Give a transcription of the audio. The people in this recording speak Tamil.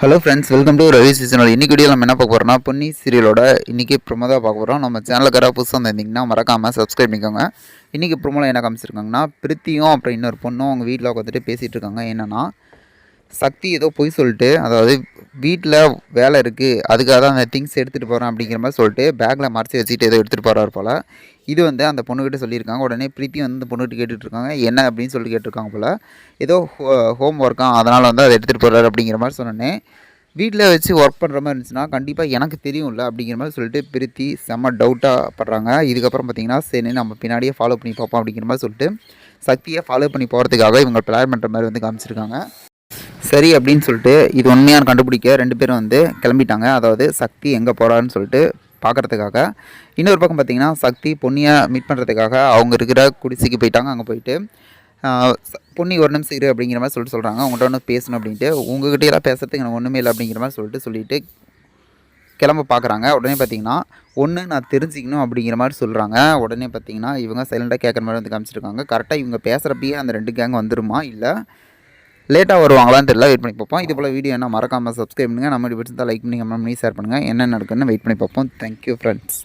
Hello friends welcome to Ravi seasonal இன்னைக்கு வீடியோ நம்ம என்ன பார்க்க போகிறோம்னா பொன்னி சீரியலோட இன்றைக்கி ப்ரொமோ தான் பார்க்க போகிறோம் நம்ம சேனலுக்காராக புதுசாக வந்திருந்தீங்கன்னா மறக்காமல் சப்ஸ்கிரைப் பண்ணிக்கோங்க. இன்றைக்கி ப்ரொமோவில் என்ன காமிச்சிருக்காங்கன்னா பிரித்தியும் அப்புறம் இன்னொரு பொண்ணும் அவங்க வீட்டில் உட்காந்துட்டு பேசிகிட்டு இருக்காங்க. என்னென்னா சக்தி ஏதோ பொய் சொல்லிட்டு அதாவது வீட்டில் வேலை இருக்குது அதுக்காக தான் அந்த திங்ஸ் எடுத்துகிட்டு போகிறேன் அப்படிங்கிற மாதிரி சொல்லிட்டு பேக்கில் மறைச்சி வச்சுட்டு ஏதோ எடுத்துகிட்டு போகிறாரு போல். இது வந்து அந்த பொண்ணுக்கிட்ட சொல்லியிருக்காங்க. உடனே பிரீத்தி வந்து அந்த பொண்ணுகிட்ட கேட்டுட்ருக்காங்க. என்ன அப்படின்னு சொல்லிட்டு கேட்டிருக்காங்க போல். ஏதோ ஹோம் ஒர்க்காக அதனால் வந்து அதை எடுத்துகிட்டு போகிறாரு அப்படிங்கிற மாதிரி சொன்னோன்னே வீட்டில் வச்சு ஒர்க் பண்ணுற மாதிரி இருந்துச்சுன்னா கண்டிப்பாக எனக்கு தெரியும்ல அப்படிங்கிற மாதிரி சொல்லிட்டு பிரித்தி செம்ம டவுட்டாக படுறாங்க. இதுக்கப்புறம் பார்த்தீங்கன்னா சரி நம்ம பின்னாடியே ஃபாலோ பண்ணி பார்ப்போம் அப்படிங்கிற மாதிரி சொல்லிட்டு சக்தியை ஃபாலோ பண்ணி போகிறதுக்காக இவங்க பிளான் பண்ணுற மாதிரி வந்து காமிச்சிருக்காங்க. சரி அப்படின்னு சொல்லிட்டு இது உண்மையாக கண்டுபிடிக்க ரெண்டு பேரும் வந்து கிளம்பிட்டாங்க. அதாவது சக்தி எங்கே போகிறான்னு சொல்லிட்டு பார்க்குறதுக்காக இன்னொரு பக்கம் பார்த்திங்கன்னா சக்தி பொன்னியை மீட் பண்ணுறதுக்காக அவங்க இருக்கிற குடிசைக்கு போயிட்டாங்க. அங்கே போயிட்டு பொன்னி ஒரு நிமிஷம் இரு அப்படிங்கிற மாதிரி சொல்லிட்டு சொல்கிறாங்க அவங்கள்ட்ட ஒன்று பேசணும் அப்படின்ட்டு உங்ககிட்ட எல்லாம் பேசுறதுக்கு எனக்கு ஒன்றுமே இல்லை அப்படிங்கிற மாதிரி சொல்லிட்டு சொல்லிட்டு கிளம்ப பார்க்குறாங்க உடனே பார்த்தீங்கன்னா ஒன்று நான் தெரிஞ்சுக்கணும் அப்படிங்கிற மாதிரி சொல்கிறாங்க உடனே பார்த்தீங்கன்னா இவங்க சைலண்டாக கேட்குற மாதிரி வந்து காமிச்சிருக்காங்க. கரெக்டாக இவங்க பேசுகிறப்பயே அந்த ரெண்டு கேங் வந்துருமா? இல்லை லேட்டாக வருவாங்களான்னு தெரியல. வெயிட் பண்ணி பார்ப்போம். இது போல் வீடியோ என்ன மறக்காமல் சப்ஸ்கிரைப் பண்ணுங்கள் நம்ம இப்படி பிடிச்சிருந்தா லைக் பண்ணி கமெண்ட் பண்ணி ஷேர் பண்ணுங்கள் என்ன நடக்குன்னு வெயிட் பண்ணி பார்ப்போம். Thank you friends